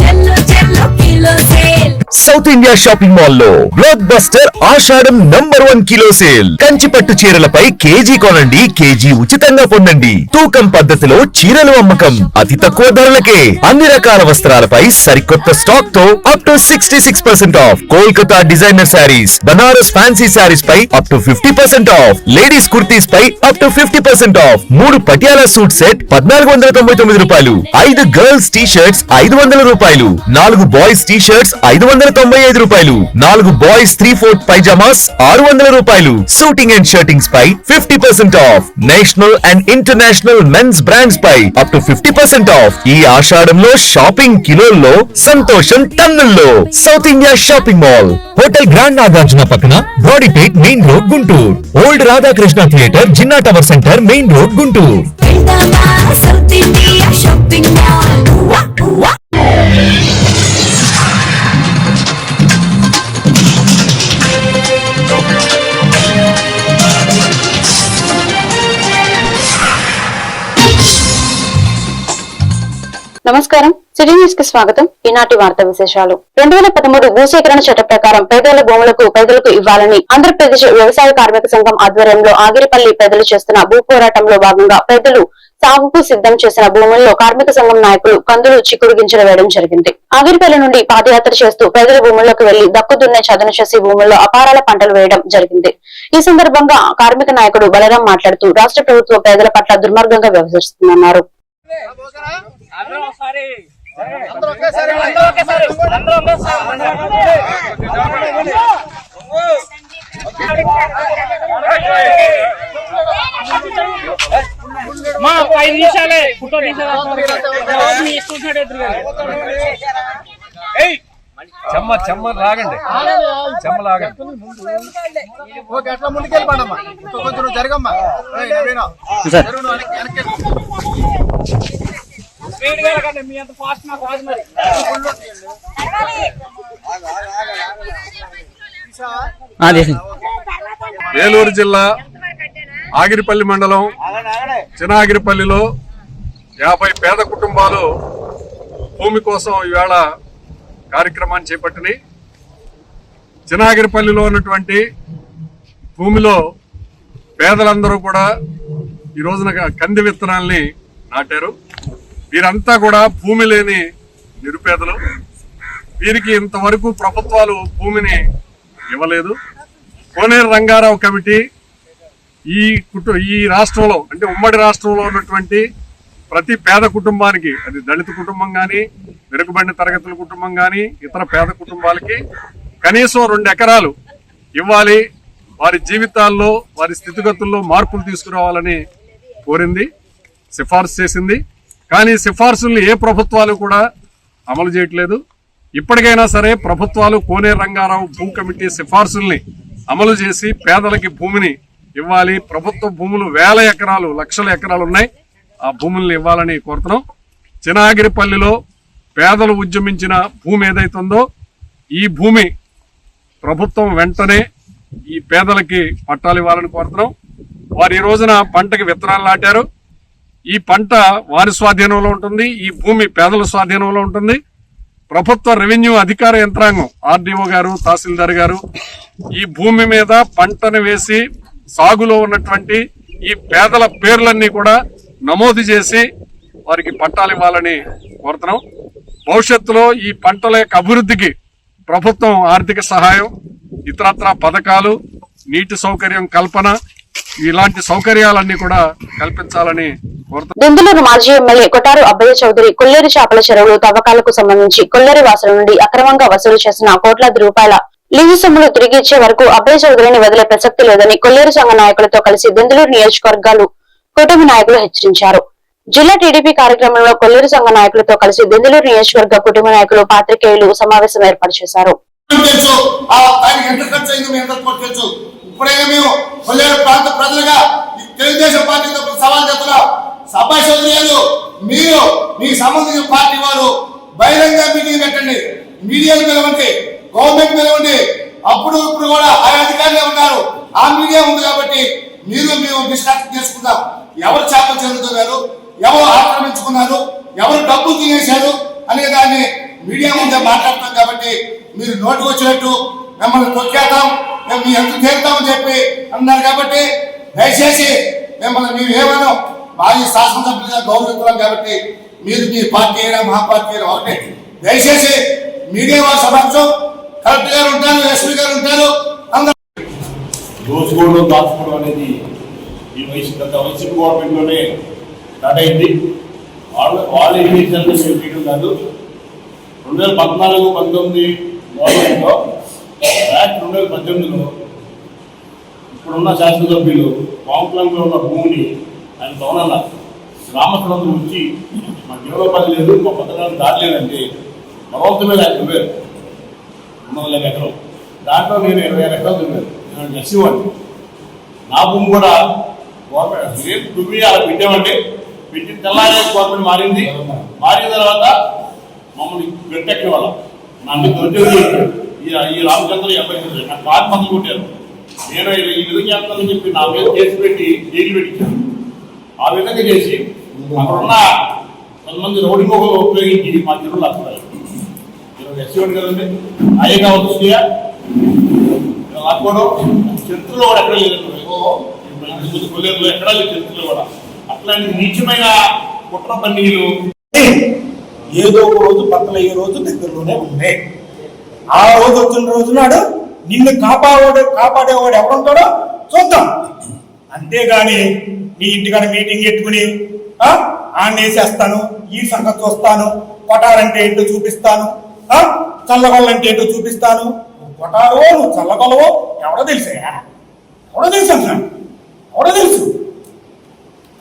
చెల్లు చెల్లు kilo sale south India shopping మాల్లో బ్లాక్ బస్టర్ ఆషాఢం number one kilo sale. Kanchi పట్టు చీరలపై కేజీ కొనండి కేజీ ఉచితంగా పొందండి. తూకం పద్ధతిలో చీరలు అమ్మకం. అతి తక్కువ ధరలకే. అన్ని రకాల వస్త్రాలపై సరికొత్త స్టాక్తో up to sixty six percent off Kolkata designer sarees Banaras fancy sarees pi up to fifty percent off ladies kurtis pi up to fifty percent off మూడు పటియాలా సూట్ సెట్ పద్నాలుగు వందల తొంభై తొమ్మిది రూపాయలు. ఐదు గర్ల్స్ టీ షర్ట్స్ ఐదు వందల రూపాయలు. నాలుగు బాయ్స్ టీ షర్ట్స్ ఐదు వందల తొంభై ఐదు రూపాయలు. నాలుగు బాయ్స్ త్రీ ఫోర్త్ పైజామాస్ ఆరు వందల రూపాయలు. Suiting and shirtings pi fifty percent off. National and international men's brands pi up to fifty percent off. ఈ ఆషాఢంలో షాపింగ్ కిలోల్లో సంతోషం టన్నుల్లో. South India shopping mall. Hotel grand Nagarjuna పక్కన Brodipet main road Guntur. Old Radhakrishna theatre Jinnah tower centre main road Guntur. నమస్కారం. City న్యూస్కి స్వాగతం. ఈనాటి వార్త విశేషాలు. రెండు వేల పదమూడు భూసేకరణ చట్ట ప్రకారం పేదల భూములకు పేదలకు ఇవ్వాలని ఆంధ్రప్రదేశ్ వ్యవసాయ కార్మిక సంఘం ఆధ్వర్యంలో ఆగిరిపల్లి పేదలు చేస్తున్న భూ పోరాటంలో భాగంగా పేదలు సాగుకు సిద్ధం చేసిన భూముల్లో కార్మిక సంఘం నాయకులు కందులు చిక్కుడు గింజలు వేయడం జరిగింది. ఆగిరిపల్లి నుండి పాదయాత్ర చేస్తూ పేదల భూముల్లోకి వెళ్ళి దక్కుదున్నే చదును చేసి భూముల్లో అపారాల పంటలు వేయడం జరిగింది. ఈ సందర్భంగా కార్మిక నాయకుడు బలరాం మాట్లాడుతూ రాష్ట్ర ప్రభుత్వం పేదల పట్ల దుర్మార్గంగా వ్యవహరిస్తుందన్నారు. అందరూ ఒకసారి. అందరూ ఒకేసారి అందరూ ఒకేసారి. అందరూ మా ఐదు నిమిషాలే ఫోటో చెమ్మ చెమ్మ లాగండి. చెమ్మ లాగండి. ఓకే అట్లా ముందుకెళ్ళిపోండమ్మా ఇంకో కొంచెం జరగమ్మా. వెనక్కి- వెనక్కి వెళ్ళు. స్పీడ్గా వెళ్ళకండి. మీ అంత ఫాస్ట్ నాకు రాదు మరి. ఏలూరు జిల్లా ఆగిరిపల్లి మండలం చినాగిరిపల్లిలో యాభై పేద కుటుంబాలు భూమి కోసం ఈవేళ కార్యక్రమాన్ని చేపట్టినాయి. చినాగిరిపల్లిలో ఉన్నటువంటి భూమిలో పేదలందరూ కూడా ఈ రోజున కంది విత్తనాల్ని నాటారు. వీరంతా కూడా భూమి లేని నిరుపేదలు. వీరికి ఇంతవరకు ప్రభుత్వాలు భూమిని ఇవ్వలేదు. కోనేరు రంగారావు కమిటీ ఈ కుటు ఈ రాష్ట్రంలో అంటే ఉమ్మడి రాష్ట్రంలో ఉన్నటువంటి ప్రతి పేద కుటుంబానికి అది దళిత కుటుంబం కానీ వెనుకబడిన తరగతుల కుటుంబం కానీ ఇతర పేద కుటుంబాలకి కనీసం రెండు ఎకరాలు ఇవ్వాలి. వారి జీవితాల్లో వారి స్థితిగతుల్లో మార్పులు తీసుకురావాలని కోరింది సిఫార్సు చేసింది. కానీ సిఫార్సుల్ని ఏ ప్రభుత్వాలు కూడా అమలు చేయట్లేదు. ఇప్పటికైనా సరే ప్రభుత్వాలు కోనేరు రంగారావు భూ కమిటీ సిఫార్సుల్ని అమలు చేసి పేదలకి భూమిని ఇవ్వాలి. ప్రభుత్వ భూములు వేల ఎకరాలు లక్షల ఎకరాలు ఉన్నాయి. ఆ భూముల్ని ఇవ్వాలని కోరుతున్నాం. చినాగిరిపల్లిలో పేదలు ఉద్యమించిన భూమి ఏదైతుందో ఈ భూమి ప్రభుత్వం వెంటనే ఈ పేదలకి పట్టాలు ఇవ్వాలని కోరుతున్నాం. వారు ఈ రోజున పంటకి విత్తనాలు నాటారు. ఈ పంట వారి స్వాధీనంలో ఉంటుంది ఈ భూమి పేదల స్వాధీనంలో ఉంటుంది. ప్రభుత్వ రెవెన్యూ అధికార యంత్రాంగం ఆర్డీఓ గారు తహసీల్దార్ గారు ఈ భూమి మీద పంటను వేసి సాగులో ఉన్నటువంటి ఈ పేదల పేర్లన్నీ కూడా నమోదు చేసి వారికి పట్టాలు ఇవ్వాలని కోరుతున్నాం. భవిష్యత్తులో ఈ పంటల యొక్క అభివృద్ధికి ప్రభుత్వం ఆర్థిక సహాయం ఇతరత్ర పథకాలు నీటి సౌకర్యం కల్పన ఇలాంటి సౌకర్యాలన్నీ కూడా కల్పించాలని దెందులూరు మాజీ ఎమ్మెల్యే కొటారు అబ్బయ్య చౌదరి కొల్లేరు చేపల చెరువులు తవ్వకాలకు సంబంధించి కొల్లేరు వాసుల నుండి అక్రమంగా వసూలు చేసిన కోట్లాది రూపాయల లీజు సొమ్ములు తిరిగి ఇచ్చే వరకు అబ్బయ్య చౌదరిని వదిలే ప్రసక్తి లేదని కొల్లేరు సంఘ నాయకులతో కలిసి దెందులూరు నియోజకవర్గాలు కూటమి నాయకులు హెచ్చరించారు. జిల్లా టీడీపీ కార్యక్రమంలో కొల్లేరు సంఘ నాయకులతో కలిసి దెందులూరు నియోజకవర్గ కుటుంబ నాయకులు పాత్రికేయులు సమావేశం ఏర్పాటు చేశారు. మేము ఇప్పుడైనా మేము కొల్లేరు ప్రాంత ప్రజలుగా ఈ తెలుగుదేశం పార్టీతో సవాల్ చేస్తున్నాం సభా చౌదరియాలు మీరు మీకు సంబంధించిన పార్టీ వారు బహిరంగ మీటింగ్ పెట్టండి. మీడియాలు పిలవండి గవర్నమెంట్ పిలవండి. అప్పుడు ఇప్పుడు కూడా ఆయా అధికారులే ఉన్నారు. ఆ మీడియా ఉంది కాబట్టి మీరు మేము డిస్కస్ చేసుకుందాం. ఎవరు చేపలు చెందుతున్నారు ఎవరు ఆక్రమించుకున్నారు? ఎవరు డబ్బు తినేశారు అనే దాన్ని మీడియా ముందే మాట్లాడతాం కాబట్టి మీరు నోటు వచ్చినట్టు మిమ్మల్ని తొక్కేద్దాం. మేము మీ ఎంత తీరుతామని చెప్పి అన్నారు కాబట్టి దయచేసి మిమ్మల్ని మీరు ఏమనో మాజీ శాసనసభ్యులుగా గౌరవిస్తున్నాం కాబట్టి మీరు మీ పార్టీ అయినా మా పార్టీ అయినా ఒకటే. దయచేసి మీడియా వారి సమక్షం కలెక్టర్ గారు ఉంటారు ఎస్పీ గారు ఉంటారు అందరూ దోచుకోవడం దాచుకోవడం అనేది ఈ వయసు గత వైసీపీ గవర్నమెంట్లోనే స్టార్ట్ అయింది. వాళ్ళు వాళ్ళు ఏం చేశారంటే మేము చేయడం కాదు. రెండు వేల పద్నాలుగు పంతొమ్మిది గవర్నమెంట్లో యాక్ట్ రెండు వేల పద్దెనిమిదిలో ఇప్పుడున్న శాసనసభ్యులు పాంప్లంలో ఉన్న భూమిని ఆయన భవనాల గ్రామస్తులందరూ వచ్చి మా జీవనోపాధి లేదు మా పథకాలు దాటలేదంటే బలవంతం మీద ఆయన రెండు వందల ఎకరం దాంట్లో నేను ఇరవై ఆరు ఎకరాలు తిన్నాను నేను ఎస్సీవాడిని నా భూమి కూడా గవర్నమెంట్ రేపు దువ్వి అలా పెట్టామంటే పెట్టిన తెల్లారి గవర్నమెంట్ మారింది. మారిన తర్వాత మమ్మల్ని గట్టెక్కిన వాళ్ళ నా దొరికి ఈ ఈ రామచంద్ర ఎనభై తొమ్మిది నాకు కాదు మందులు కొట్టారు. నేను ఈ విధంగా చేస్తానని చెప్పి నా మీద కేసు పెట్టి జైలు పెట్టించాను. ఆ విధంగా చేసి అక్కడ ఉన్న కొంతమంది రౌడీ మొగలు ఉపయోగించి మా జిల్లాలో అక్కడ ఎస్సీవన్ కదండి అయ్యగా వస్తుందా లాక్కోవడం చరిత్రలో కూడా ఎక్కడ లేదు కొల్లేరులో ఎక్కడా లేదు చరిత్రలో కూడా. అట్లాంటి నీచమైన కుట్ర పన్నీలు ఏదో ఒక రోజు పక్కన ఏ రోజు దగ్గరలోనే ఉన్నాయి. ఆ రోజు వచ్చిన రోజు నాడు నిన్ను కాపాడే కాపాడేవాడు ఎవరుంటాడో చూద్దాం. అంతేగాని నీ ఇంటికాడ మీటింగ్ పెట్టుకుని ఆ ఆన్నేసేస్తాను ఈ సంగతి చూస్తాను కొటారంటే ఏంటో చూపిస్తాను చల్లగొల్లంటే ఏంటో చూపిస్తాను. నువ్వు కొటారో నువ్వు చల్లగొల్లవో ఎవడో తెలుసా? ఎవడో తెలుసు అంటున్నా ఎవడో తెలుసు.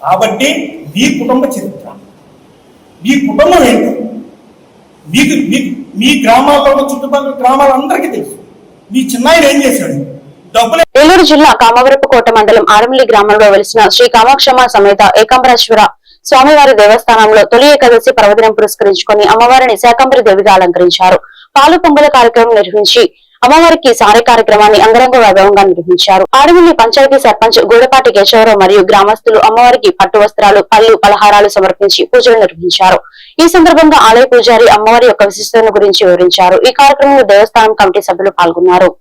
కాబట్టి నీ కుటుంబ చరిత్ర మీ కుటుంబం ఏంటో? మీకు మీ మీ గ్రామాల్లో చుట్టుపక్కల గ్రామాలందరికీ తెలుసు. మీ చిన్నాయన ఏం చేశాడు? ఏలూరు జిల్లా కామవరపుకోట మండలం ఆరమిల్లి గ్రామంలో వెలిసిన శ్రీ కామాక్షమ్మ సమేత ఏకాంబరేశ్వర స్వామివారి దేవస్థానంలో తొలి ఏకాదశి పర్వదినం పురస్కరించుకొని అమ్మవారిని శాకంబరి దేవిగా అలంకరించారు. పాలు పొంగుల కార్యక్రమం నిర్వహించి అమ్మవారికి సారే కార్యక్రమాన్ని అంగరంగ వైభవంగా నిర్వహించారు. ఆడమిల్లి పంచాయతీ సర్పంచ్ గూడపాటి కేశవరావు మరియు గ్రామస్తులు అమ్మవారికి పట్టు వస్త్రాలు పళ్ళు పలహారాలు సమర్పించి పూజలు నిర్వహించారు. ఈ సందర్భంగా ఆలయ పూజారి అమ్మవారి యొక్క విశిష్టతను గురించి వివరించారు. ఈ కార్యక్రమంలో దేవస్థానం కమిటీ సభ్యులు పాల్గొన్నారు.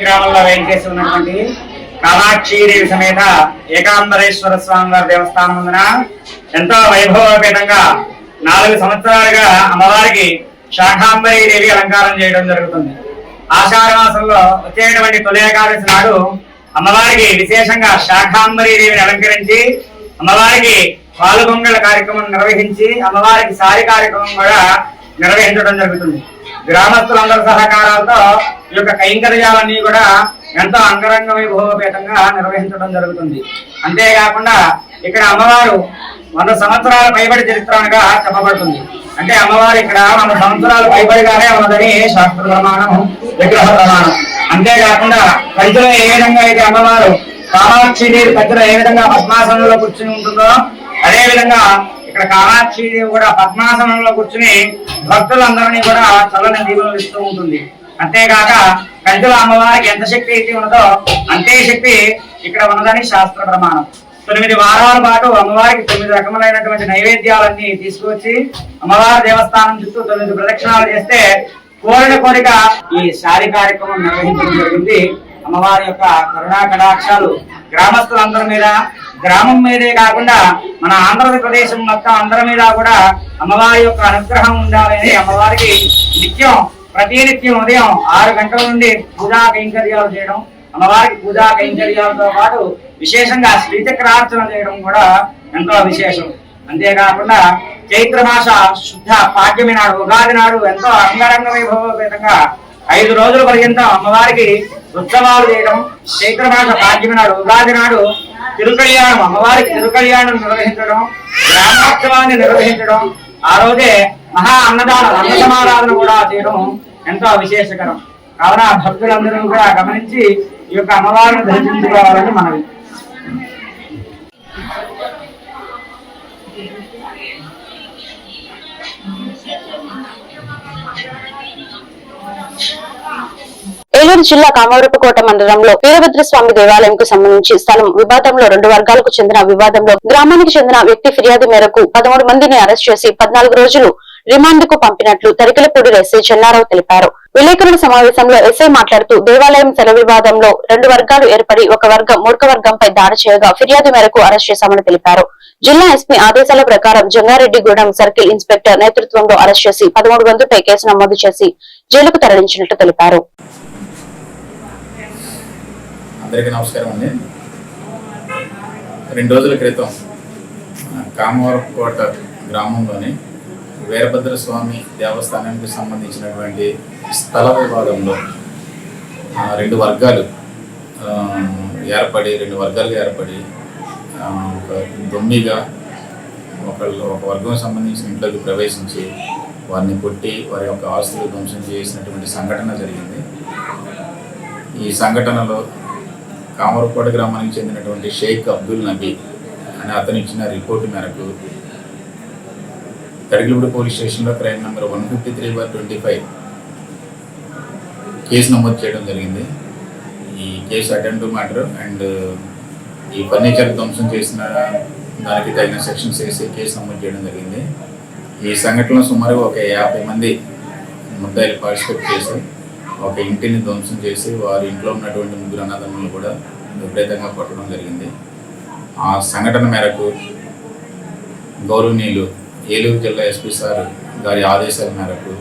గ్రామంలో వెంకటేశ్వర ఉన్నటువంటి కామాక్షిదేవి సమేత ఏకాంబరేశ్వర స్వామి వారి దేవస్థానం ముందున ఎంతో వైభవపేతంగా నాలుగు సంవత్సరాలుగా అమ్మవారికి శాఖాంబరి దేవి అలంకారం చేయడం జరుగుతుంది. ఆషాఢ మాసంలో వచ్చేటువంటి తొలి ఏకాదశి నాడు అమ్మవారికి విశేషంగా శాఖాంబరి దేవిని అలంకరించి అమ్మవారికి పాలుగొంగళ కార్యక్రమం నిర్వహించి అమ్మవారికి సారి కార్యక్రమం కూడా నిర్వహించడం జరుగుతుంది. గ్రామస్తులందరి సహకారాలతో ఈ యొక్క కైంకర్యాలన్నీ కూడా ఎంతో అంగరంగ వైభవపేతంగా నిర్వహించడం జరుగుతుంది. అంతేకాకుండా ఇక్కడ అమ్మవారు వంద సంవత్సరాల పైబడి చరిత్రగా చెప్పబడుతుంది. అంటే అమ్మవారు ఇక్కడ వంద సంవత్సరాలు పైబడిగానే ఉన్నదని శాస్త్ర ప్రమాణం విగ్రహ ప్రమాణం. అంతేకాకుండా కంచెలో ఏ విధంగా అయితే అమ్మవారు కామాక్షి నీరు కంచెలో ఏ విధంగా పద్మాసనంలో కూర్చుని ఉంటుందో అదే విధంగా ఇక్కడ కామాక్షిదేవి కూడా పద్మాసనంలో కూర్చుని భక్తులందరినీ కూడా చల్లని దీవులు ఇస్తూ ఉంటుంది. అంతేకాక కంచెల అమ్మవారికి ఎంత శక్తి అయితే ఉన్నదో అంతే శక్తి ఇక్కడ ఉన్నదని శాస్త్ర ప్రమాణం. తొమ్మిది వారాల పాటు అమ్మవారికి తొమ్మిది రకములైనటువంటి నైవేద్యాలన్నీ తీసుకువచ్చి అమ్మవారి దేవస్థానం చుట్టూ తొమ్మిది ప్రదక్షిణాలు చేస్తే కోరిన కోరిక ఈ శారీ కార్యక్రమం నిర్వహించడం జరిగింది. అమ్మవారి యొక్క కరుణా కటాక్షాలు గ్రామస్తులందరి మీద గ్రామం మీదే కాకుండా మన ఆంధ్రప్రదేశం మొత్తం అందరి మీద కూడా అమ్మవారి యొక్క అనుగ్రహం ఉండాలని అమ్మవారికి నిత్యం ప్రతి నిత్యం ఉదయం ఆరు గంటల నుండి పూజా కైంకర్యాలు చేయడం అమ్మవారికి పూజా కైంకర్యాలతో పాటు విశేషంగా శ్రీచక్రార్చన చేయడం కూడా ఎంతో విశేషం. అంతేకాకుండా చైత్ర మాస శుద్ధ పాఠ్యమి నాడు ఉగాది నాడు ఎంతో అంగరంగ వైభవపేతంగా ఐదు రోజుల పర్యంతం అమ్మవారికి ఉత్సవాలు చేయడం చైత్ర మాస నాడు ఉగాది నాడు తిరుకళ్యాణం అమ్మవారికి తిరుకళ్యాణం నిర్వహించడం గ్రామోత్సవాన్ని నిర్వహించడం ఆ రోజే మహా అన్నదాన అన్న సమారాధన కూడా చేయడం ఎంతో విశేషకరం. కావున భక్తులందరూ కూడా గమనించి ఈ యొక్క అమ్మవారిని దర్శించుకోవాలని మనవి. ఏలూరు జిల్లా కామవరపుకోట మండలంలో వీరభద్ర స్వామి దేవాలయంకు సంబంధించి స్థలం వివాదంలో రెండు వర్గాలకు చెందిన వివాదంలో గ్రామానికి చెందిన వ్యక్తి ఫిర్యాదు మేరకు పదమూడు మందిని అరెస్ట్ చేసి పద్నాలుగు రోజులు రిమాండ్కు పంపినట్లు తరికలపూడి ఎస్ఐ చెన్నారావు తెలిపారు. విలేకరుల సమావేశంలో ఎస్ఐ మాట్లాడుతూ దేవాలయం సెల వివాదంలో రెండు వర్గాలు ఏర్పడి ఒక వర్గం మూర్ఖ వర్గంపై దాడి చేయగా ఫిర్యాదు మేరకు అరెస్ట్ చేశామని తెలిపారు. జిల్లా ఎస్పీ ఆదేశాల ప్రకారం జంగారెడ్డిగూడెం సర్కిల్ ఇన్స్పెక్టర్ నేతృత్వంలో అరెస్ట్ చేసి పదమూడు గంటలపై కేసు నమోదు చేసి జైలుకు తరలించినట్లు తెలిపారు. అందరికీ నమస్కారం అండి. రెండు రోజుల క్రితం కామవరకోట గ్రామంలోని వీరభద్ర స్వామి దేవస్థానానికి సంబంధించినటువంటి స్థల వివాదంలో రెండు వర్గాలు ఏర్పడి రెండు వర్గాలుగా ఏర్పడి ఒక దొమ్మిగా ఒకళ్ళు ఒక వర్గం సంబంధించిన ఇంట్లోకి ప్రవేశించి వారిని కొట్టి వారి యొక్క ఆస్తులు ధ్వంసం చేసినటువంటి సంఘటన జరిగింది. ఈ సంఘటనలో కామరకోట గ్రామానికి చెందినటువంటి షేక్ అబ్దుల్ నబీ అనే అతను ఇచ్చిన రిపోర్టు మేరకు కడిగిలూడు పోలీస్ స్టేషన్లో crime number one fifty three bar twenty five case నమోదు చేయడం జరిగింది. ఈ కేసు అటెండ్ మ్యాటర్ అండ్ ఈ ఫర్నిచర్ ధ్వంసం చేసిన దానికి తగిన సెక్షన్స్ వేసి కేసు నమోదు చేయడం జరిగింది. ఈ సంఘటనలో సుమారు ఒక యాభై మంది ముద్దాయిలు పార్టిసిపేట్ చేశారు. ఒక ఇంటిని ధ్వంసం చేసి వారి ఇంట్లో ఉన్నటువంటి ముగ్గురు అన్నదమ్ములు కూడా విపరీతంగా కొట్టడం జరిగింది. ఆ సంఘటన మేరకు గౌరవనీయులు ఏలూరు జిల్లా ఎస్పీ సార్ గారి ఆదేశాల మేరకు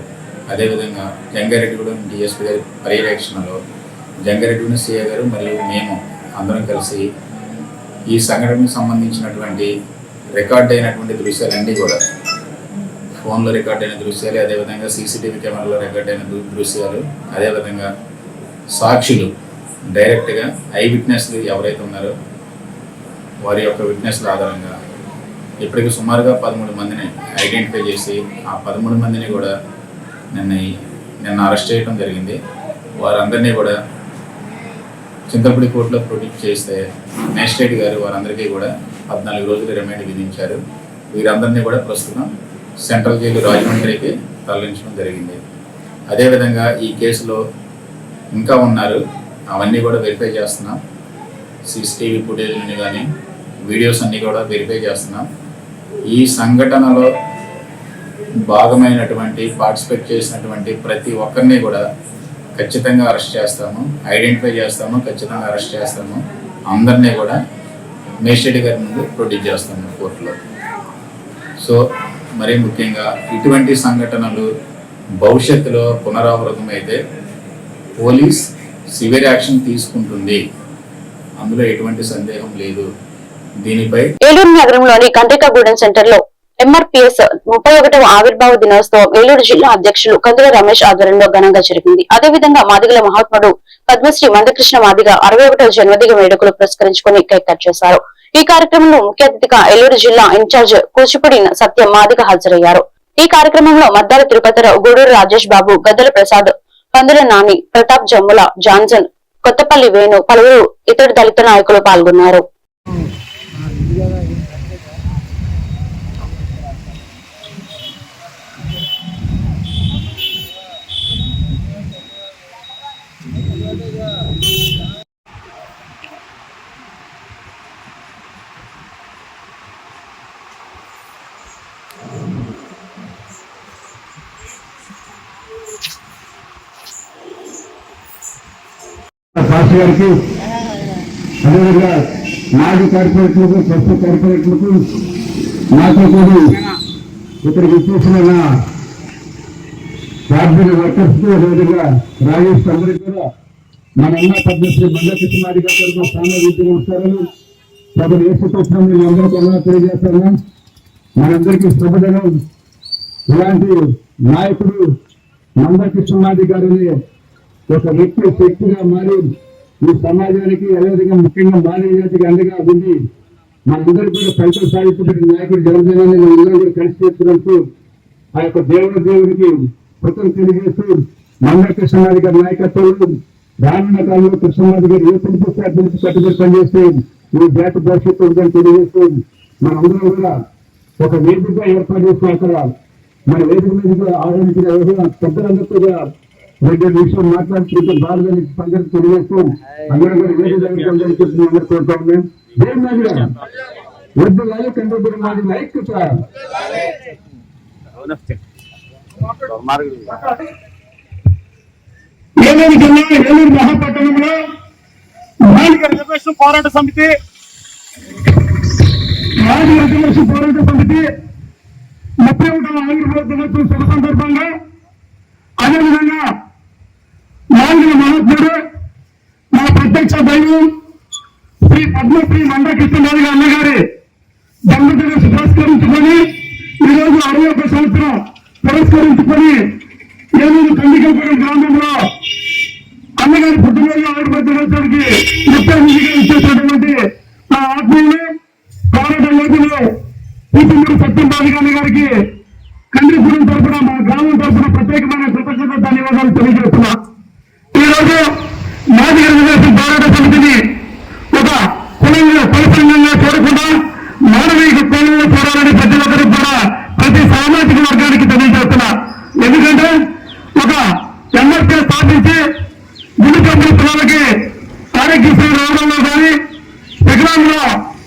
అదేవిధంగా జంగారెడ్డిగూడెం డిఎస్పీ గారి పర్యవేక్షణలో జంగారెడ్డిగూడెం సీఏ గారు మరియు మేము అందరం కలిసి ఈ సంఘటనకు సంబంధించినటువంటి రికార్డ్ అయినటువంటి దృశ్యాలన్నీ కూడా ఫోన్లో రికార్డ్ అయిన దృశ్యాలు అదేవిధంగా సీసీటీవీ కెమెరాలో రికార్డ్ అయిన దృశ్యాలు అదేవిధంగా సాక్షులు డైరెక్ట్గా ఐ విట్నెస్లు ఎవరైతే ఉన్నారో వారి యొక్క విట్నెస్ల ఆధారంగా ఇప్పటికి సుమారుగా పదమూడు మందిని ఐడెంటిఫై చేసి ఆ పదమూడు మందిని కూడా నిన్న నిన్న అరెస్ట్ చేయడం జరిగింది. వారందరినీ కూడా చింతపూడి కోర్టులో ప్రొడ్యూస్ చేస్తే మేజిస్ట్రేట్ గారు వారందరికీ కూడా పద్నాలుగు రోజులు రిమైండ్ విధించారు. వీరందరినీ కూడా ప్రస్తుతం సెంట్రల్ జైలు రాజమండ్రికి తరలించడం జరిగింది. అదేవిధంగా ఈ కేసులో ఇంకా ఉన్నారు. అవన్నీ కూడా వెరిఫై చేస్తున్నాం. సీసీటీవీ ఫుటేజ్ని కానీ వీడియోస్ అన్నీ కూడా వెరిఫై చేస్తున్నాం. ఈ సంఘటనలో భాగమైనటువంటి పార్టిసిపేట్ చేసినటువంటి ప్రతి ఒక్కరిని కూడా ఖచ్చితంగా అరెస్ట్ చేస్తాము. ఐడెంటిఫై చేస్తాము. ఖచ్చితంగా అరెస్ట్ చేస్తాము. అందరినీ కూడా మేజిస్ట్రేట్ గారి ముందు ప్రొడ్యూస్ చేస్తాము కోర్టులో. సో మరీ ముఖ్యంగా ఇటువంటి సంఘటనలు భవిష్యత్తులో పునరావృతమైతే పోలీస్ సివియర్ యాక్షన్ తీసుకుంటుంది. అందులో ఎటువంటి సందేహం లేదు. దీనిపై ఏలూరు నగరంలోని కండ్రికగూడెం సెంటర్లో ఎంఆర్పీఎస్ ముప్పై ఒకటవ ఆవిర్భావ దినోత్సవం ఏలూరు జిల్లా అధ్యక్షులు కందుల రమేష్ ఆధ్వర్యంలో ఘనంగా జరిగింది. అదేవిధంగా మాదిగల మహాత్ముడు పద్మశ్రీ మందకృష్ణ మాదిగ అరవై ఒకటవ జన్మదిన వేడుకలు పురస్కరించుకుని కేక్ కట్ చేశారు. ఈ కార్యక్రమంలో ముఖ్య అతిథిగా ఏలూరు జిల్లా ఇన్ఛార్జ్ కూచిపూడి సత్యం మాదిక హాజరయ్యారు. ఈ కార్యక్రమంలో మద్దాల తిరుపతిరావు గూడూరు రాజేష్ బాబు గద్దల ప్రసాద్ పందుల నాని ప్రతాప్ జమ్ముల జాన్సన్ కొత్తపల్లి వేణు పలువురు ఇతర దళిత నాయకులు పాల్గొన్నారు. శాస్త్రి గారికి అదేవిధంగా మాజీ కార్పొరేట్లకు ప్రస్తుత కార్పొరేట్లకు నాతో కూడి ఇక్కడికి ఇచ్చేసిన నా క్యాబినెట్ వర్కర్స్ అదేవిధంగా రాజేష్ అందరికీ కూడా మన అన్న పద్మశ్రీ మండకృష్ణ మాది గారు స్థాన విద్య నమస్కారాలు ప్రభు ఏసుకొచ్చిన మేము అందరికీ ఎలా తెలియజేస్తాను మనందరికీ శుభదనం. ఇలాంటి నాయకుడు నందకృష్ణమాది గారిని ఒక వ్యక్తి శక్తిగా మారి ఈ సమాజానికి అదేవిధంగా ముఖ్యంగా మానవ జాతికి అండగా ఉంది మనందరూ కూడా ఫలితం సాధించబడిన నాయకుడు జగన్మోహన్ మనందరం కూడా కలిసి చేస్తున్నందుకు ఆ యొక్క దేవుడి దేవుడికి కృతం తెలియజేస్తూ మండల కృష్ణమాది గారి నాయకత్వంలో రానున్న కాలంలో కృష్ణమాది గారు ఏ పిలుపు అభివృద్ధి కట్టుబడి పనిచేస్తే ఈ జాతి భవిష్యత్తు ఉందని తెలియజేస్తూ మనందరం కూడా ఒక వేదిక ఏర్పాటు చేస్తూ అక్కడ మన వేదిక మీద ఆదరించిన ఎవరు పెద్దలందరూ కూడా రెండు విషయం మాట్లాడుతుంటే బాగా పండుగ తెలియజేస్తూ అందరూ కూడా వేదిక దగ్గరికి వద్దు కానీ కంటే మాది లైక్ సార్ ఏలూరు జిల్లా ఏలూరు మహాపట్టణంలో మాలిక రిజర్వేషన్ పోరాట సమితి మాలిక రిజర్వేషన్ పోరాట సమితి ముప్పై ఒకటవ ఆంధ్రప్రదేశ్ దినోత్సవం శుభ సందర్భంగా అదేవిధంగా మాలిక మహాత్ముడు మా ప్రత్యక్ష దైవం శ్రీ పద్మశ్రీ మండ కృష్ణరాజు అన్నగారి. జన్మదిన పురస్కరించుకొని ఈరోజు అరవై ఒక్క సంవత్సరం పురస్కరించుకొని ఏలూరు కందికల్పురం గ్రామంలో అన్నగారి పుట్టినరోజు ఆవిర్భావ దినోత్సవానికి ముఖ్య ఇచ్చేసినటువంటి నా ఆత్మీయులు పోరాట యోధులు పూతుమూరు సత్యంబాబు గారికి కందిపురం తరఫున మా గ్రామం తరఫున ప్రత్యేకమైన కృతజ్ఞత ధన్యవాదాలు తెలియజేస్తున్నా. ఈరోజు రోజు మాజీ రిజర్వేషన్ పోరాట సమితిని ఒక కులంగా కులసంఘంగా చూడకుండా మానవీయ కోణంలో చూడాలని ఒక్కరికి కూడా ప్రతి సామాజిక వర్గానికి తెలియజేస్తున్నా. ఎందుకంటే ఒక ఎంఎస్కే స్థాపించి గుడికంపుల పిల్లలకి ఆరోగ్యశ్రీ రావడంలో కానీ వికలాంగుల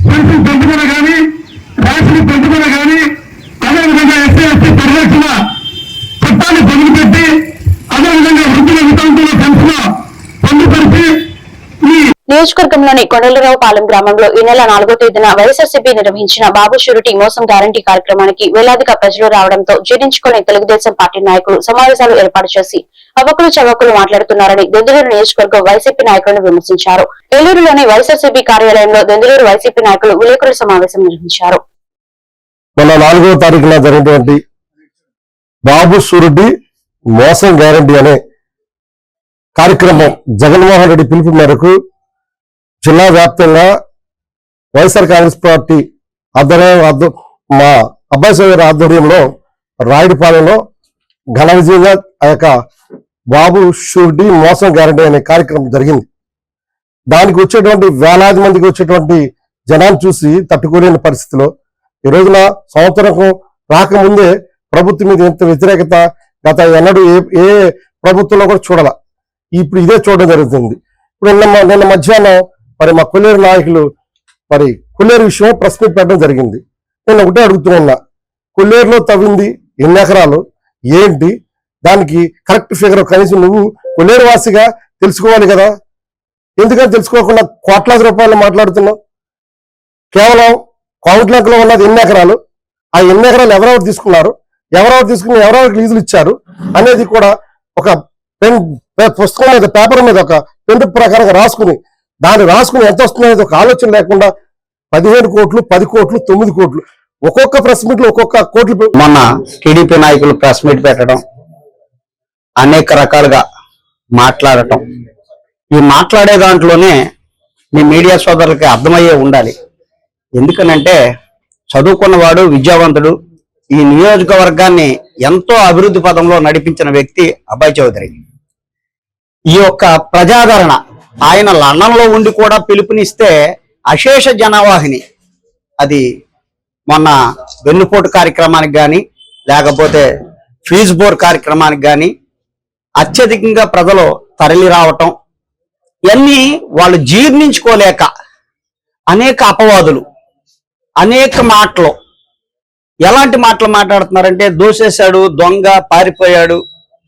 పెన్షన్ పెంచుకున్న కానీ రేషన్ పెంచుకున్న కానీ అదేవిధంగా ఎస్సీ ఎస్టీ పరిరక్షణ చట్టాన్ని పొందుపెట్టి అదేవిధంగా వృద్ధుల వితంతుల పెన్షన్ పొందుపరిచి ఈ నియోజకవర్గంలోని కొండలరావు పాలెం గ్రామంలో ఈ నెల నాలుగో తేదీన వైఎస్ఆర్సీపీ నిర్వహించిన బాబు షూరిటీ మోసం గ్యారంటీ కార్యక్రమానికి వేలాదిగా ప్రజలు రావడంతో జీర్ణించుకునే తెలుగుదేశం పార్టీ నాయకులు సమావేశాలు ఏర్పాటు చేసి అవకులు చవకులు మాట్లాడుతున్నారని దెందులూరు నియోజకవర్గం వైసీపీ నాయకులను విమర్శించారు. ఏలూరులోని వైఎస్ఆర్సీపీ కార్యాలయంలో దెందులూరు వైసీపీ నాయకులు విలేకరుల సమావేశం నిర్వహించారు. మొన్న నాలుగో తారీఖున జరిగినటువంటి బాబు షూరిటీ మోసం గ్యారంటీ అనే కార్యక్రమం జగన్మోహన్ రెడ్డి పిలుపు మేరకు జిల్లా వ్యాప్తంగా వైఎస్ఆర్ కాంగ్రెస్ పార్టీ ఆధ్వర్యం మా అబ్బాయి సోదరి ఆధ్వర్యంలో రాయుడిపాలెంలో ఘన విజయంగా ఆ యొక్క బాబు షూరిటీ మోసం గ్యారంటీ అనే కార్యక్రమం జరిగింది. దానికి వచ్చేటువంటి వేలాది మందికి వచ్చేటువంటి జనాన్ని చూసి తట్టుకోలేని పరిస్థితిలో ఈ రోజున సంవత్సరం రాకముందే ప్రభుత్వం మీద ఎంత వ్యతిరేకత గత ఎన్నడూ ఏ ఏ ప్రభుత్వంలో కూడా చూడాల. ఇప్పుడు ఇదే చూడడం జరుగుతుంది. ఇప్పుడు నిన్న నిన్న మధ్యాహ్నం మరి మా కొల్లేరు నాయకులు మరి కొల్లేరు విషయం ప్రెస్ మీట్ పెట్టడం జరిగింది. నేను ఒకటే అడుగుతున్నా కొల్లేరులో తవ్వింది ఎన్ని ఎకరాలు? ఏంటి? దానికి కరెక్ట్ ఫిగర్ కనీసం నువ్వు కొల్లేరు వాసిగా తెలుసుకోవాలి కదా. ఎందుకని తెలుసుకోకుండా కోట్లాది రూపాయలు మాట్లాడుతున్నావు? కేవలం కౌంట్లెక్కలో ఉన్నది ఎన్ని ఎకరాలు? ఆ ఎన్ని ఎకరాలు ఎవరెవరు తీసుకున్నారు? ఎవరెవరు తీసుకుని ఎవరెవరికి లీజులు ఇచ్చారు? అనేది కూడా ఒక పెన్ పుస్తకం మీద పేపర్ మీద ఒక పెన్ ప్రకారంగా రాసుకుని దాన్ని రాసుకుని ఎంత వస్తుందనేది ఒక ఆలోచన లేకుండా పదిహేను కోట్లు పది కోట్లు తొమ్మిది కోట్లు. ఒక్కొక్క ప్రెస్ మీట్లో ఒక్కొక్క కోట్లు మొన్న టీడీపీ నాయకులు ప్రెస్ మీట్ పెట్టడం అనేక రకాలుగా మాట్లాడటం. ఈ మాట్లాడే దాంట్లోనే మీ మీడియా సోదరులకి అర్థమయ్యే ఉండాలి. ఎందుకనంటే చదువుకున్నవాడు విద్యావంతుడు ఈ నియోజకవర్గాన్ని ఎంతో అభివృద్ధి పదంలో నడిపించిన వ్యక్తి అబ్బాయి చౌదరి. ఈ యొక్క ప్రజాదరణ ఆయన లండన్లో ఉండి కూడా పిలుపునిస్తే అశేష జనవాహిని. అది మొన్న వెన్నుపోటు కార్యక్రమానికి కానీ లేకపోతే ఫీజు బోర్ కార్యక్రమానికి కానీ అత్యధికంగా ప్రజలు తరలి రావటం ఇవన్నీ వాళ్ళు జీర్ణించుకోలేక అనేక అపవాదులు అనేక మాటలు. ఎలాంటి మాటలు మాట్లాడుతున్నారంటే దోసేశాడు దొంగ పారిపోయాడు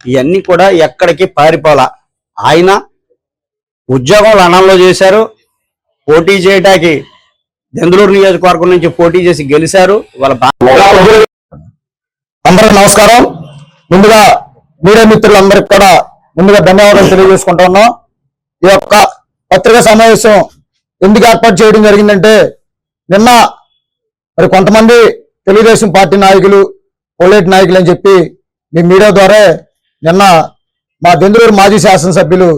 ఇవన్నీ కూడా ఎక్కడికి పారిపోలా. ఆయన ఉద్యోగం లండన్లో చేశారు. పోటీ చేయడానికి దెందులూరు నియోజకవర్గం నుంచి పోటీ చేసి గెలిచారు వాళ్ళ బా- నమస్కారం. ముందుగా మీడియా మిత్రులందరికి కూడా ముందుగా ధన్యవాదాలు తెలియజేసుకుంటా ఉన్నాం. ఈ యొక్క పత్రికా సమావేశం ఎందుకు ఏర్పాటు చేయడం జరిగిందంటే నిన్న మరి కొంతమంది తెలుగుదేశం పార్టీ నాయకులు పోలేటి నాయకులు అని చెప్పి మీ మీడియా ద్వారా నిన్న మా దెందులూరు మాజీ శాసనసభ్యులు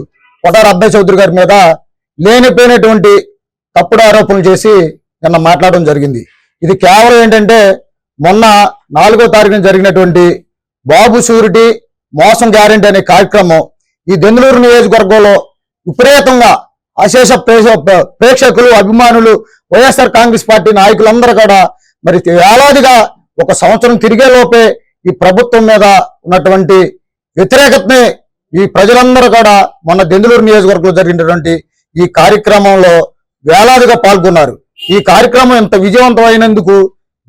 కొటార అబ్బాయి చౌదరి గారి మీద లేనిపోయినటువంటి తప్పుడు ఆరోపణలు చేసి నిన్న మాట్లాడడం జరిగింది. ఇది కేవలం ఏంటంటే మొన్న నాలుగో తారీఖున జరిగినటువంటి బాబు షూరిటీ మోసం గ్యారెంటీ అనే కార్యక్రమం ఈ దెందులూరు నియోజకవర్గంలో విపరీతంగా అశేష ప్రేక్షకులు అభిమానులు వైఎస్ఆర్ కాంగ్రెస్ పార్టీ నాయకులందరూ కూడా మరి వేలాదిగా ఒక సంవత్సరం తిరిగే లోపే ఈ ప్రభుత్వం మీద ఉన్నటువంటి వ్యతిరేకతని ఈ ప్రజలందరూ కూడా మొన్న దెందులూరు నియోజకవర్గంలో జరిగినటువంటి ఈ కార్యక్రమంలో వేలాదిగా పాల్గొన్నారు. ఈ కార్యక్రమం ఇంత విజయవంతమైనందుకు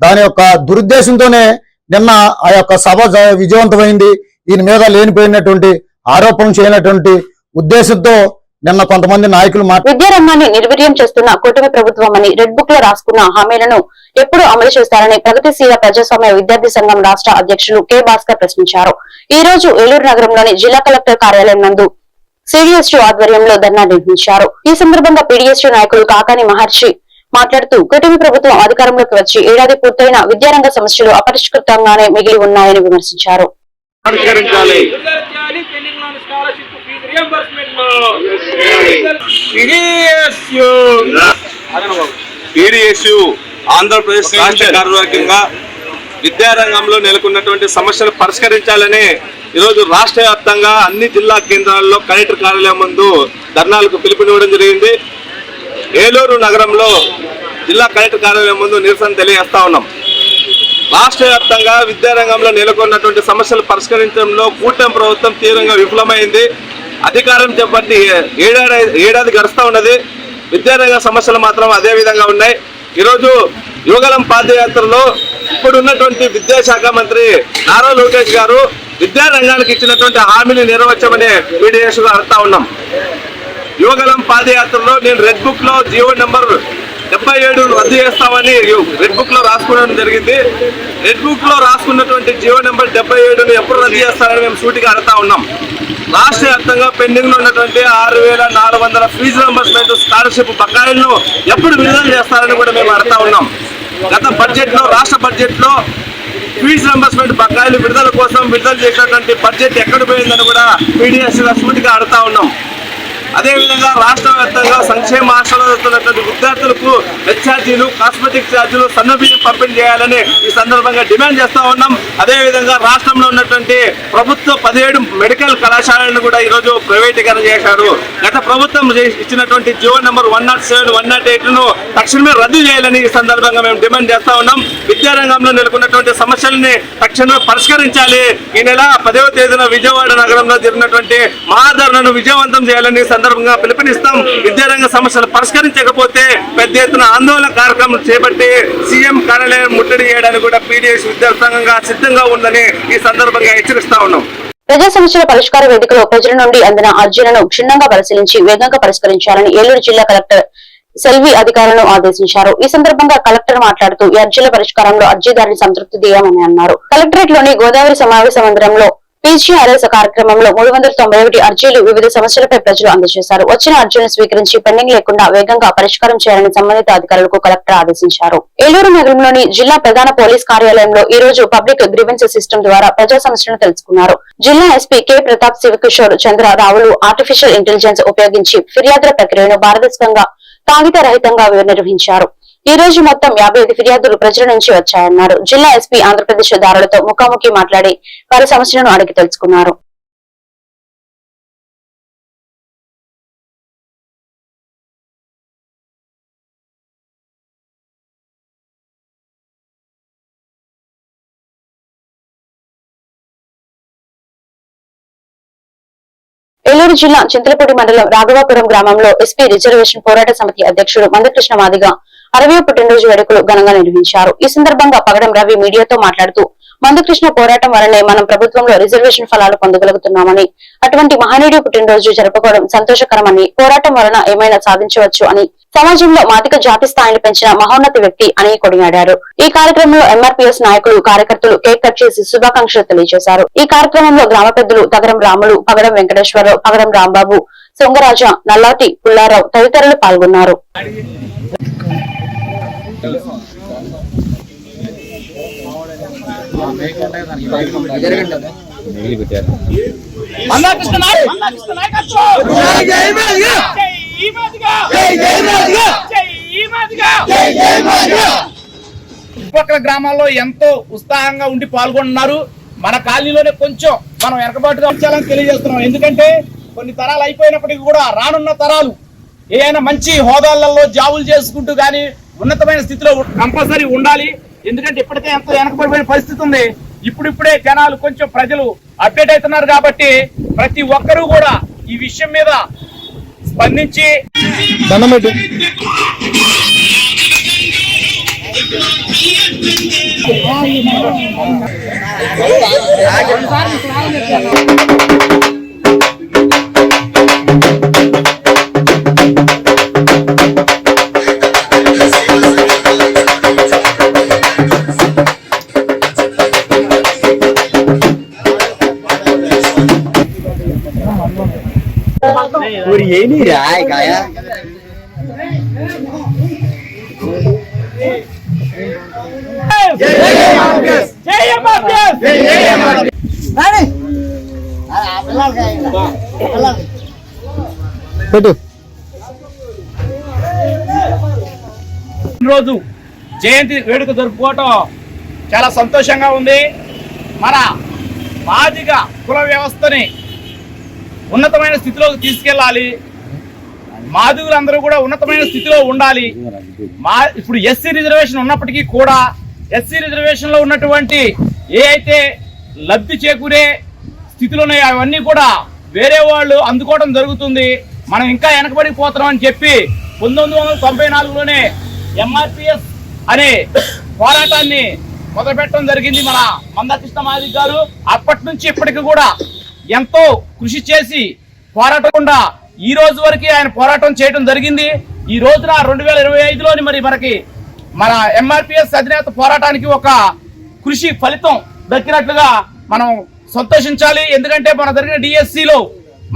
దాని యొక్క దురుద్దేశంతోనే నిన్న ఆ యొక్క సభ విజయవంతమైంది. దీని మీద లేనిపోయినటువంటి ఆరోపణ చేయనటువంటి ఉద్దేశంతో నిన్న కొంతమంది నాయకులు విద్యారంగాన్ని నిర్వీర్యం చేస్తున్న కూటమి ప్రభుత్వం అని రెడ్ బుక్లో రాసుకున్న హామీలను ఎప్పుడు అమలు చేస్తారని ప్రగతిశీల ప్రజాస్వామ్య విద్యార్థి సంఘం రాష్ట్ర అధ్యక్షులు కె భాస్కర్ ప్రశ్నించారు. ఈ రోజు ఏలూరు నగరంలోని జిల్లా కలెక్టర్ కార్యాలయం నందు సిడిఎస్యు ఆధ్వర్యంలో ధర్నా నిర్వహించారు. ఈ సందర్భంగా పీడిఎస్యు నాయకులు కాకాని మహర్షి మాట్లాడుతూ కూటమి ప్రభుత్వం అధికారంలోకి వచ్చి ఏడాది పూర్తయిన విద్యారంగ సమస్యలు అపరిష్కృతంగానే మిగిలి ఉన్నాయని విమర్శించారు. పీడిఎస్యు ఆంధ్రప్రదేశ్ రాష్ట్ర కార్యవర్గంగా విద్యారంగంలో నెలకొన్నటువంటి సమస్యలు పరిష్కరించాలని ఈరోజు రాష్ట్ర వ్యాప్తంగా అన్ని జిల్లా కేంద్రాల్లో కలెక్టర్ కార్యాలయం ముందు ధర్నాలకు పిలుపునివ్వడం జరిగింది. ఏలూరు నగరంలో జిల్లా కలెక్టర్ కార్యాలయం ముందు నిరసన తెలియజేస్తా ఉన్నాం. రాష్ట్ర వ్యాప్తంగా విద్యారంగంలో నెలకొన్నటువంటి సమస్యలు పరిష్కరించడంలో కూటమి ప్రభుత్వం తీవ్రంగా విఫలమైంది. అధికారం చేపట్టి ఏడాది ఏడాది గడుస్తూ ఉన్నది. విద్యారంగ సమస్యలు మాత్రం అదే విధంగా ఉన్నాయి. ఈరోజు యువగలం పాదయాత్రలో ఇప్పుడున్నటువంటి విద్యాశాఖ మంత్రి నారా లోకేష్ గారు విద్యారంగానికి ఇచ్చినటువంటి హామీని నెరవేర్చమని పీడిఎస్ అడుగుతా ఉన్నాం. యువగలం పాదయాత్రలో నేను రెడ్ బుక్లో జియో నెంబర్ డెబ్బై ఏడు రద్దు చేస్తామని రెడ్ బుక్లో రాసుకోవడం జరిగింది. రెడ్ బుక్లో రాసుకున్నటువంటి జియో నెంబర్ డెబ్బై ఏడును ఎప్పుడు రద్దు చేస్తారని మేము సూటిగా అడుగుతా ఉన్నాం. రాష్ట్ర వ్యాప్తంగా పెండింగ్లో ఉన్నటువంటి ఆరు వేల నాలుగు వందల ఫీజు రింబర్స్మెంట్ స్కాలర్షిప్ బకాయిలను ఎప్పుడు విడుదల చేస్తారని కూడా మేము అడుగుతా ఉన్నాం. గత బడ్జెట్లో రాష్ట్ర బడ్జెట్లో ఫీజు రింబర్స్మెంట్ బకాయిలు విడుదల కోసం విడుదల చేసినటువంటి బడ్జెట్ ఎక్కడ పోయిందని కూడా పీడిఎస్ సూటిగా అడుగుతా ఉన్నాం. అదేవిధంగా రాష్ట్ర వ్యాప్తంగా సంక్షేమ హాస్టల్లో విద్యార్థులకు హెచ్ ఛార్జీలు కాస్మెటిక్ ఛార్జీలు సన్నబియ్యం పంపిణీ చేయాలని ఈ సందర్భంగా డిమాండ్ చేస్తా ఉన్నాం. అదేవిధంగా రాష్ట్రంలో ఉన్నటువంటి ప్రభుత్వ పదిహేడు మెడికల్ కళాశాలను కూడా ఈరోజు ప్రైవేటీకరణ చేశారు. గత ప్రభుత్వం ఇచ్చినటువంటి G O number one nought seven one nought ఎయిట్ను తక్షణమే రద్దు చేయాలని ఈ సందర్భంగా మేము డిమాండ్ చేస్తా ఉన్నాం. విద్యారంగంలో నెలకొన్నటువంటి సమస్యల్ని తక్షణమే పరిష్కరించాలి. ఈ నెల పదవ తేదీన విజయవాడ నగరంలో జరిగినటువంటి మహాధరణను విజయవంతం చేయాలని ఈ సందర్భంగా పిలుపునిస్తాం. విద్యారంగ సమస్యలు పరిష్కరించకపోతే పెద్ద ఎత్తున ఆందోళన కార్యక్రమం చేపట్టి సీఎం కార్యాలయం ముట్టడి చేయడానికి కూడా పీడిఎస్ విద్యార్థి సిద్ధంగా ఉందని ఈ సందర్భంగా హెచ్చరిస్తా ఉన్నాం. ప్రజా సమస్యల పరిష్కార వేదికలో ప్రజల నుండి అందిన అర్జీలను క్షుణ్ణంగా పరిశీలించి వేగంగా పరిష్కరించాలని ఏలూరు జిల్లా కలెక్టర్ సెల్వి అధికారులను ఆదేశించారు. ఈ సందర్భంగా కలెక్టర్ మాట్లాడుతూ ఈ అర్జీల పరిష్కారంలో అర్జీదారుని సంతృప్తి దిగామని అన్నారు. కలెక్టరేట్లోని గోదావరి సమావేశ మందిరంలో పీజీఆర్ఎస్ కార్యక్రమంలో మూడు వందల తొంభై ఒకటి అర్జీలు వివిధ సమస్యలపై ప్రజలు అందజేశారు. వచ్చిన అర్జీలను స్వీకరించి పెండింగ్ లేకుండా వేగంగా పరిష్కారం చేయాలని సంబంధిత అధికారులకు కలెక్టర్ ఆదేశించారు. ఏలూరు నగరంలోని జిల్లా ప్రధాన పోలీస్ కార్యాలయంలో ఈ రోజు పబ్లిక్ గ్రీవెన్స్ సిస్టమ్ ద్వారా ప్రజా సమస్యలను తెలుసుకున్నారు. జిల్లా ఎస్పీ కె. ప్రతాప్ శివకిషోర్ చంద్ర రావులు ఆర్టిఫిషియల్ ఇంటెలిజెన్స్ ఉపయోగించి ఫిర్యాదుల ప్రక్రియను పారదర్శకంగా కాగిత రహితంగా నిర్వహించారు ఈ రోజు మొత్తం యాభై ఐదు ఫిర్యాదులు ప్రజల నుంచి వచ్చాయన్నారు. జిల్లా ఎస్పీ ఆంధ్రప్రదేశ్ దారులతో ముఖాముఖి మాట్లాడి వారి సమస్యలను అడిగి తెలుసుకున్నారు. ఏలూరు జిల్లా చింతలపూడి మండలం రాఘవాపురం గ్రామంలో ఎస్పీ రిజర్వేషన్ పోరాట సమితి అధ్యక్షుడు మందకృష్ణ మాదిగా అరవై పుట్టినరోజు వేడుకలు ఘనంగా నిర్వహించారు. ఈ సందర్భంగా పగడం రవి మీడియాతో మాట్లాడుతూ మందుకృష్ణ పోరాటం వలనే మనం ప్రభుత్వంలో రిజర్వేషన్ ఫలాలు పొందగలుగుతున్నామని అటువంటి మహానీడి పుట్టినరోజు జరుపుకోవడం సంతోషకరమని పోరాటం వలన ఏమైనా సాధించవచ్చు అని సమాజంలో మాదిక జాతి స్థాయిని పెంచిన మహోన్నత వ్యక్తి అని కొనియాడారు. ఈ కార్యక్రమంలో ఎంఆర్పీఎస్ నాయకులు కార్యకర్తలు కేక్ కట్ చేసి శుభాకాంక్షలు తెలియజేశారు. ఈ కార్యక్రమంలో గ్రామ పెద్దలు తగరం రాములు పగడం వెంకటేశ్వరరావు పగడం రాంబాబు సొంగరాజ నల్లాటి పుల్లారావు తదితరులు పాల్గొన్నారు. చుట్టుపక్కల గ్రామాల్లో ఎంతో ఉత్సాహంగా ఉండి పాల్గొంటున్నారు మన కాలనీలోనే కొంచెం మనం వెనకబాటుగా ఉంచాలని తెలియజేస్తున్నాం. ఎందుకంటే కొన్ని తరాలు అయిపోయినప్పటికీ కూడా రానున్న తరాలు ఏదైనా మంచి హోదాలలో జాబులు చేసుకుంటూ కానీ ఉన్నతమైన స్థితిలో కంపల్సరీ ఉండాలి. ఎందుకంటే ఇప్పటికే ఎంతో వెనకబడిపోయిన పరిస్థితి ఉంది. ఇప్పుడిప్పుడే జనాలు కొంచెం ప్రజలు అప్డేట్ అవుతున్నారు కాబట్టి ప్రతి ఒక్కరూ కూడా ఈ విషయం మీద స్పందించి రోజు జయంతి వేడుక జరుపుకోవటం చాలా సంతోషంగా ఉంది. మన మాదిగ కుల వ్యవస్థని ఉన్నతమైన స్థితిలోకి తీసుకెళ్ళాలి. మాదిగులందరూ కూడా ఉన్నతమైన స్థితిలో ఉండాలి. మా ఇప్పుడు ఎస్సీ రిజర్వేషన్ ఉన్నప్పటికీ కూడా ఎస్సీ రిజర్వేషన్లో ఉన్నటువంటి ఏ అయితే లబ్ధి చేకూరే స్థితిలో ఉన్నాయో అవన్నీ కూడా వేరే వాళ్ళు అందుకోవడం జరుగుతుంది. మనం ఇంకా వెనకబడిపోతున్నాం అని చెప్పి పంతొమ్మిది వందల తొంభై నాలుగులోనే ఎంఆర్పిఎస్ అనే పోరాటాన్ని మొదలుపెట్టడం జరిగింది మన మందకృష్ణ మాదిక్ గారు. అప్పటి నుంచి ఇప్పటికి కూడా ఎంతో కృషి చేసి పోరాటకుండా ఈ రోజు వరకు ఆయన పోరాటం చేయడం జరిగింది. ఈ రోజున రెండు వేల ఇరవై ఐదులోని మరి మనకి మన ఎంఆర్పిఎస్ అధినేత పోరాటానికి ఒక కృషి ఫలితం దక్కినట్లుగా మనం సంతోషించాలి. ఎందుకంటే మన జరిగిన డిఎస్సిలో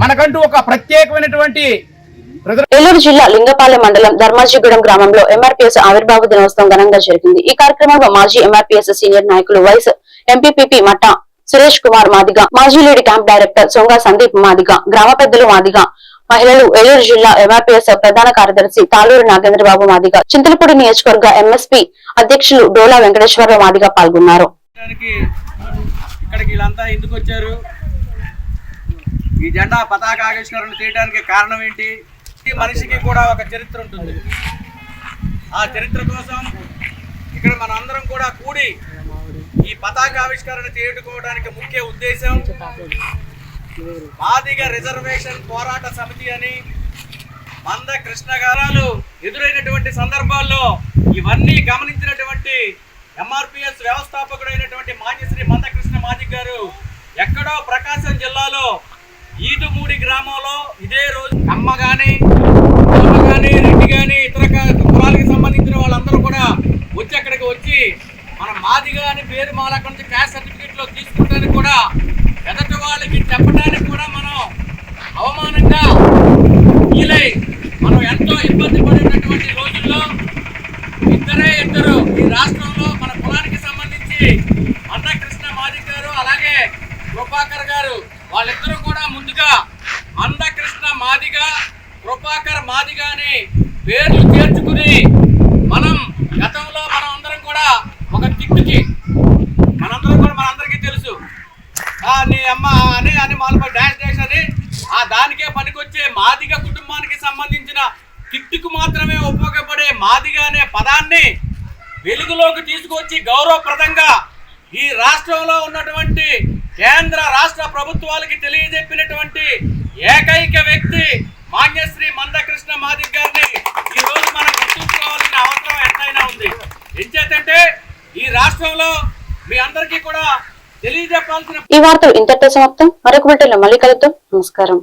మనకంటూ ఒక ప్రత్యేకమైనటువంటి ఏలూరు జిల్లా లింగపాలెం మండలం ధర్మాజిగూడెం గ్రామంలో ఎంఆర్పీఎస్ ఆవిర్భావ దినోత్సవం ఘనంగా జరిగింది. ఈ కార్యక్రమంలో మాజీ ఎంఆర్పీఎస్ సీనియర్ నాయకులు వైస్ ఎంపీపీ మట్టా సురేష్ కుమార్ మాదిగ మాజీ lady camp director Songa Sandeep Madiga గ్రామ పెద్దలు మాదిగ మహిళలు ఏలూరు జిల్లా ఎంఆర్పీఎస్ ప్రధాన కార్యదర్శి తాలూరు నాగేంద్రబాబు మాదిగ చింతలపూడి నియోజకవర్గ ఎంఎస్పీ అధ్యక్షులు డోలా వెంకటేశ్వరరావు మాదిగ పాల్గొన్నారు. ఇక్కడికి వీళ్ళంతా ఎందుకు వచ్చారు? ఈ జెండా పతాక ఆవిష్కరణ చేయడానికి కారణం ఏంటి? ప్రతి మనిషికి కూడా ఒక చరిత్ర ఉంటుంది. ఆ చరిత్ర కోసం ఇక్కడ మన అందరం కూడా కూడి పతాక ఆవిష్కరణ చేయుకోవడానికి ముఖ్య ఉద్దేశం మాదిగ రిజర్వేషన్ పోరాట సమితి అని మంద కృష్ణ గారాలు ఎదురైనటువంటి సందర్భాల్లో ఇవన్నీ గమనించినటువంటి ఎంఆర్పిఎస్ వ్యవస్థాపకుడైనటువంటి మాజీశ్రీ మందకృష్ణ మాదిక్ గారు ఎక్కడో ప్రకాశం జిల్లాలో ఈదుమూడి గ్రామంలో ఇదే రోజు అమ్మ కానీ అమ్మ రెడ్డి కానీ ఇతర క- కులాలకు సంబంధించిన వాళ్ళందరూ కూడా వచ్చి అక్కడికి వచ్చి మన మాదిగా అని పేరు మాల అక్కడి నుంచి క్యాస్ట్ సర్టిఫికేట్లో తీసుకుంటానికి కూడా ఎదటి వాళ్ళకి చెప్పడానికి కూడా మనం అవమానంగా ఫీలై మనం ఎంతో ఇబ్బంది పడినటువంటి రోజుల్లో ఇద్దరే ఇద్దరు ఈ రాష్ట్రంలో మన కులానికి సంబంధించి అన్నకృష్ణ మాదిక్ గారు అలాగే కృపాకర్ గారు వాళ్ళిద్దరూ కూడా ముందుగా అందకృష్ణ మాదిగ కృపాకర్ మాదిగ అని పేర్లు చేర్చుకుని మనం గతంలో మనం అందరం కూడా ఒక తిట్టుకి మనందరం కూడా మనందరికీ తెలుసు ఆ నీ అమ్మ అని అని వాళ్ళపై డాష్ డాష్ అని ఆ దానికే పనికొచ్చే మాదిగ కుటుంబానికి సంబంధించిన కిట్టుకు మాత్రమే ఉపయోగపడే మాదిగ అనే పదాన్ని పరిధిలోకి తీసుకొచ్చి గౌరవప్రదంగా ఈ రాష్ట్రంలో ఉన్నటువంటి కేంద్ర రాష్ట్ర ప్రభుత్వాలకి తెలియజెప్పినటువంటి ఏకైక వ్యక్తి మాన్యశ్రీ మందకృష్ణ మాదిక్ గారిని ఈ రోజు మనం గుర్తుంచుకోవాల్సిన అవసరం ఎంతైనా ఉంది. ఎంచేతంటే ఈ రాష్ట్రంలో మీ అందరికీ కూడా తెలియజెప్పాల్సిన ఈ వార్తలు ఇంతటితో సమాప్తం. మరొక బిడ్డలో మళ్ళీ కలుద్దాం. నమస్కారం.